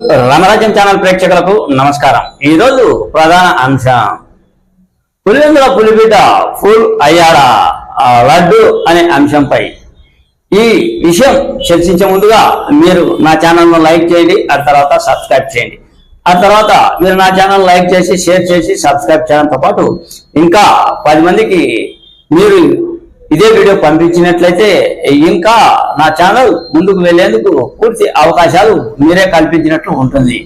Ramarajyam channel ప్రేక్షకులకు నమస్కారం. ఈ రోజు ప్రధాన అంశం. పులివెందుల పులిబిడ్డ ఫుల్ అయ్యాడా? లడ్డు అనే అంశంపై. ఈ విషయం చర్చించే ముందుగా మీరు నా ఛానల్ను లైక్ చేయండి ఆ తర్వాత సబ్స్క్రైబ్ చేయండి. ఆ తర్వాత మీరు నా ఛానల్ లైక్ చేసి షేర్ చేసి సబ్స్క్రైబ్ చేయడంతో పాటు ఇంకా పది మందికి మీరు ఇదే వీడియో పంపించినట్లయితే ఇంకా నా ఛానల్ ముందుకు వెళ్ళేందుకు పూర్తి అవకాశాలు మీరే కల్పించినట్లు ఉంటుంది.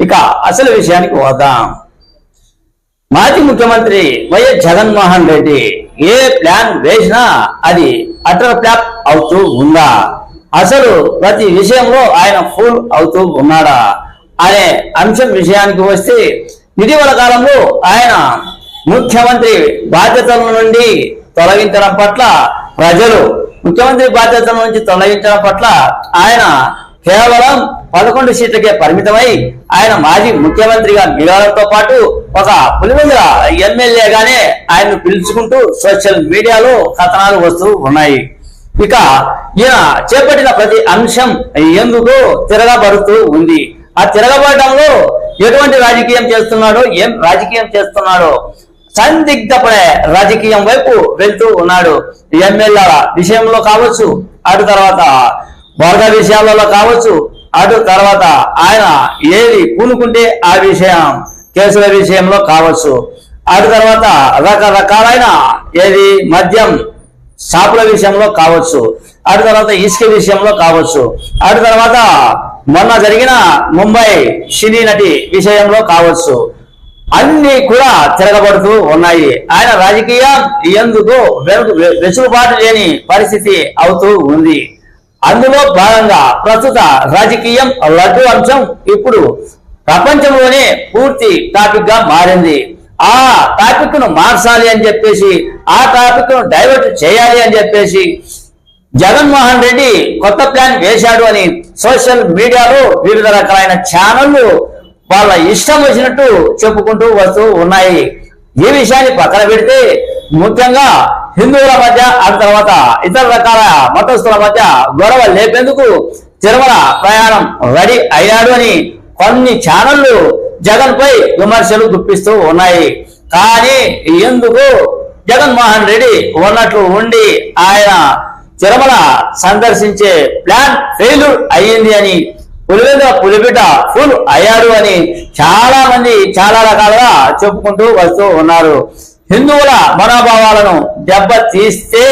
ఇక అసలు విషయానికి వద్దాం మాజీ ముఖ్యమంత్రి వైఎస్ జగన్మోహన్ రెడ్డి ఏ ప్లాన్ వేసినా అది అటర్ ఫ్లాప్ అవుతూ ఉందా? అసలు ప్రతి విషయంలో ఆయన ఫుల్ అవుతూ ఉన్నాడా? అనే అంశం విషయానికి వస్తే ఇటీవల కాలంలో ఆయన ముఖ్యమంత్రి బాధ్యతల నుండి తొలగించడం పట్ల ప్రజలు ముఖ్యమంత్రి బాధ్యతల నుంచి తొలగించడం పట్ల ఆయన కేవలం పదకొండు సీట్లకే పరిమితమై ఆయన మాజీ ముఖ్యమంత్రిగా మిగలడంతో పాటు ఒక పులివెందుల ఎమ్మెల్యేగానే ఆయన్ను పిలుచుకుంటూ సోషల్ మీడియాలో కథనాలు వస్తూ ఉన్నాయి. ఇక ఈయన చేపట్టిన ప్రతి అంశం ఎందుకు తిరగబడుతూ ఉంది. ఆ తిరగబడటంలో ఎటువంటి రాజకీయం చేస్తున్నాడో ఏం రాజకీయం చేస్తున్నాడో సందిగ్ధపడే రాజకీయం వైపు వెళ్తూ ఉన్నాడు. ఎమ్మెల్యేల విషయంలో కావచ్చు అటు తర్వాత వరద విషయాలలో కావచ్చు అటు తర్వాత ఆయన ఏది పూనుకుంటే ఆ విషయం కేసుల విషయంలో కావచ్చు. అటు తర్వాత రకరకాలైన ఏది మద్యం షాపుల విషయంలో కావచ్చు. అటు తర్వాత ఇసుక విషయంలో కావచ్చు. అటు తర్వాత మొన్న జరిగిన ముంబై సినీ నటి విషయంలో కావచ్చు. అన్ని కూడా తిరగబడుతూ ఉన్నాయి. ఆయన రాజకీయం ఎందుకు వెసులుబాటు లేని పరిస్థితి అవుతూ ఉంది. అందులో భాగంగా ప్రస్తుత రాజకీయం లడ్డు అంశం ఇప్పుడు ప్రపంచంలోనే పూర్తి టాపిక్గా మారింది. ఆ టాపిక్ను మార్చాలి అని చెప్పేసి ఆ టాపిక్ను డైవర్ట్ చేయాలి అని చెప్పేసి జగన్మోహన్ రెడ్డి కొత్త ప్లాన్ వేశాడు అని సోషల్ మీడియాలో వివిధ రకాలైన ఛానళ్ళు వాళ్ళ ఇష్టం వచ్చినట్టు చెప్పుకుంటూ వస్తూ ఉన్నాయి. ఈ విషయాన్ని పక్కన పెడితే ముఖ్యంగా హిందువుల మధ్య ఆ తర్వాత ఇతర రకాల మతస్థుల మధ్య గొడవ లేపేందుకు తిరుమల ప్రయాణం రెడీ అయ్యాడు అని కొన్ని ఛానళ్ళు జగన్ పై విమర్శలు గుప్పిస్తూ ఉన్నాయి. కానీ ఎందుకు జగన్మోహన్ రెడ్డి ఉన్నట్లు ఉండి ఆయన తిరుమల సందర్శించే ప్లాన్ ఫెయిల్యూర్ అయ్యింది అని పులివెందుల పులిబిడ్డ ఫుల్ అయ్యాడు అని చాలా మంది చాలా రకాలుగా చెప్పుకుంటూ వస్తూ ఉన్నారు. హిందువుల మనోభావాలను దెబ్బ తీస్తే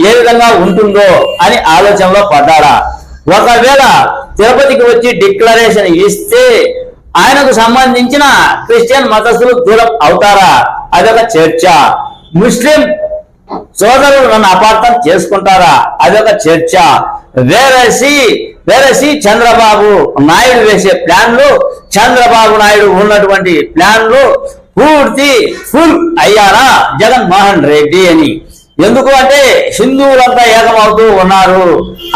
ఏ విధంగా ఉంటుందో అని ఆలోచనలో పడ్డారా ఒకవేళ తిరుపతికి వచ్చి డిక్లరేషన్ ఇస్తే ఆయనకు సంబంధించిన క్రిస్టియన్ మతస్థులు దూరం అవుతారా? అదొక చర్చ. ముస్లిం సోదరులు నన్ను అపార్థం చేసుకుంటారా? అదొక చర్చ. వేరేసి వెరసి చంద్రబాబు నాయుడు వేసే ప్లాన్లో చంద్రబాబు నాయుడు ఉన్నటువంటి ప్లాన్లో పూర్తి ఫుల్ అయ్యారా? జగన్మోహన్ రెడ్డి అని. ఎందుకు అంటే హిందువులంతా ఏకం అవుతూ ఉన్నారు.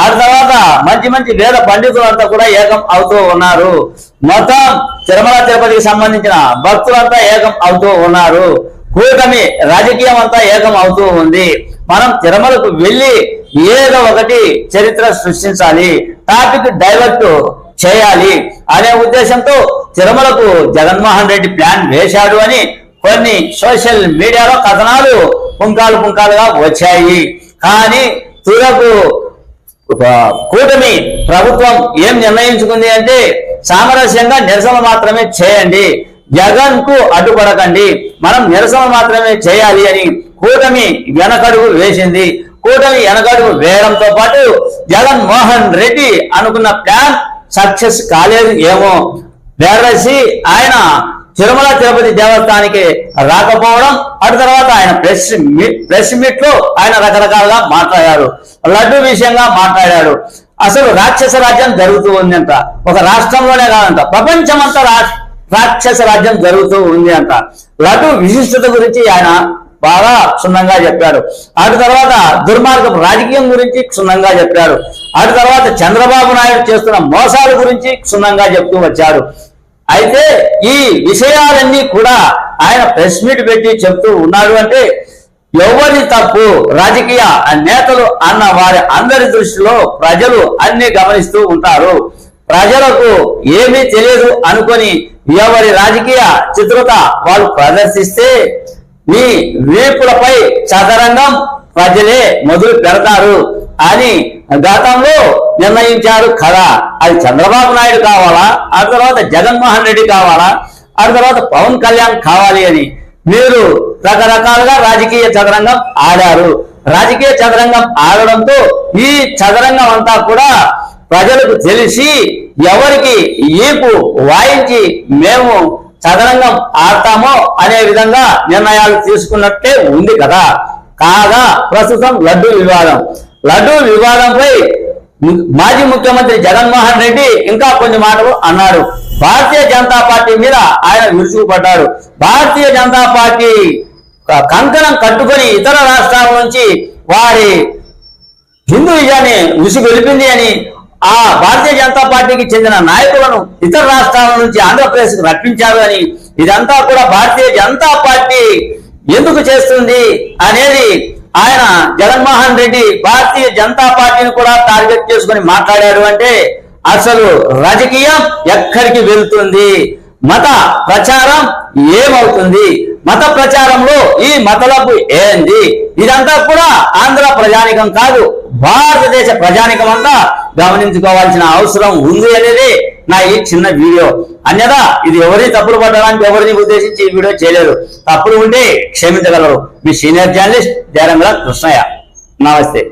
ఆ తర్వాత మంచి మంచి వేద పండితులంతా కూడా ఏకం అవుతూ ఉన్నారు. మొత్తం తిరుమల తిరుపతికి సంబంధించిన భక్తులంతా ఏకం అవుతూ ఉన్నారు. కూటమి రాజకీయం అంతా ఏకం అవుతూ ఉంది. మనం తిరుమలకు వెళ్ళి ఏదో ఒకటి చరిత్ర సృష్టించాలి టాపిక్ డైవర్ట్ చేయాలి అనే ఉద్దేశంతో తిరుమలకు జగన్మోహన్ రెడ్డి ప్లాన్ వేశాడు అని కొన్ని సోషల్ మీడియాలో కథనాలు పుంకాలు పుంకాలుగా వచ్చాయి. కానీ తురకు కూటమి ప్రభుత్వం ఏం నిర్ణయించుకుంది అంటే సామరస్యంగా నిరసన మాత్రమే చేయండి జగన్కు అడ్డుపడకండి మనం నిరసన మాత్రమే చేయాలి అని కూటమి వెనకడుగు వేసింది. కూటమి వెనకడుగు వేయడంతో పాటు జగన్ మోహన్ రెడ్డి అనుకున్న ప్లాన్ సక్సెస్ కాలేదు ఏమో. వేరసి ఆయన తిరుమల తిరుపతి దేవస్థానానికి రాకపోవడం అటు తర్వాత ఆయన ప్రెస్ మీట్ ప్రెస్ మీట్లో ఆయన రకరకాలుగా మాట్లాడారు. లడ్డు విషయంగా మాట్లాడాడు అసలు రాక్షస రాజ్యం జరుగుతూ ఉందంట. ఒక రాష్ట్రంలోనే కాదంట. ప్రపంచమంతా రా- రాక్షస రాజ్యం జరుగుతూ ఉంది అంట. లడ్డు విశిష్టత గురించి ఆయన బాగా క్షుణ్ణంగా చెప్పాడు. అటు తర్వాత దుర్మార్గపు రాజకీయం గురించి క్షుణ్ణంగా చెప్పాడు. అటు తర్వాత చంద్రబాబు నాయుడు చేస్తున్న మోసాల గురించి క్షుణ్ణంగా చెప్తూ వచ్చాడు. అయితే ఈ విషయాలన్నీ కూడా ఆయన ప్రెస్ మీట్ పెట్టి చెప్తూ ఉన్నాడు అంటే ఎవరి తప్పు రాజకీయ నేతలు అన్న వారి అందరి దృష్టిలో ప్రజలు అన్ని గమనిస్తూ ఉంటారు. ప్రజలకు ఏమీ తెలియదు అనుకొని ఎవరి రాజకీయ చిత్రత వాళ్ళు ప్రదర్శిస్తే మీ వీపులపై చదరంగం ప్రజలే మొదలు పెడతారు అని గతంలో నిర్ణయించారు కదా. అది చంద్రబాబు నాయుడు కావాలా? ఆ తర్వాత జగన్మోహన్ రెడ్డి కావాలా? ఆ తర్వాత పవన్ కళ్యాణ్ కావాలి అని మీరు రకరకాలుగా రాజకీయ చదరంగం ఆడారు. రాజకీయ చదరంగం ఆడడంతో ఈ చదరంగం అంతా కూడా ప్రజలకు తెలిసి ఎవరికి ఈపు వాయించి మేము చదరంగం ఆడతామో అనే విధంగా నిర్ణయాలు తీసుకున్నట్టే ఉంది కదా. కాగా ప్రస్తుతం లడ్డు వివాదం. లడ్డు వివాదంపై మాజీ ముఖ్యమంత్రి జగన్మోహన్ రెడ్డి ఇంకా కొన్ని మాటలు అన్నాడు భారతీయ జనతా పార్టీ మీద ఆయన విరుచుకుపడ్డాడు భారతీయ జనతా పార్టీ కంకణం కట్టుకొని ఇతర రాష్ట్రాల నుంచి వారి హిందూ విజయాన్ని ఉసిగొలిపింది అని ఆ భారతీయ జనతా పార్టీకి చెందిన నాయకులను ఇతర రాష్ట్రాల నుంచి ఆంధ్రప్రదేశ్కి రప్పించారు అని ఇదంతా కూడా భారతీయ జనతా పార్టీ ఎందుకు చేస్తుంది అనేది ఆయన జగన్మోహన్ రెడ్డి భారతీయ జనతా పార్టీని కూడా టార్గెట్ చేసుకొని మాట్లాడారు అంటే అసలు రాజకీయం ఎక్కడికి వెళ్తుంది? మత ప్రచారం ఏమవుతుంది? మత ప్రచారంలో ఈ మతలకు ఏంది? ఇదంతా కూడా ఆంధ్ర ప్రజానికం కాదు భారతదేశ ప్రజానికం అంతా గమనించుకోవాల్సిన అవసరం ఉంది అనేది నా ఈ చిన్న వీడియో. అన్యదా ఇది ఎవరిని తప్పులు పట్టడానికి ఎవరిని ఉద్దేశించి ఈ వీడియో చేయలేదు. తప్పులు ఉంటే క్షమించగలరు. మీ సీనియర్ జర్నలిస్ట్ జయరంగ కృష్ణయ్య. నమస్తే.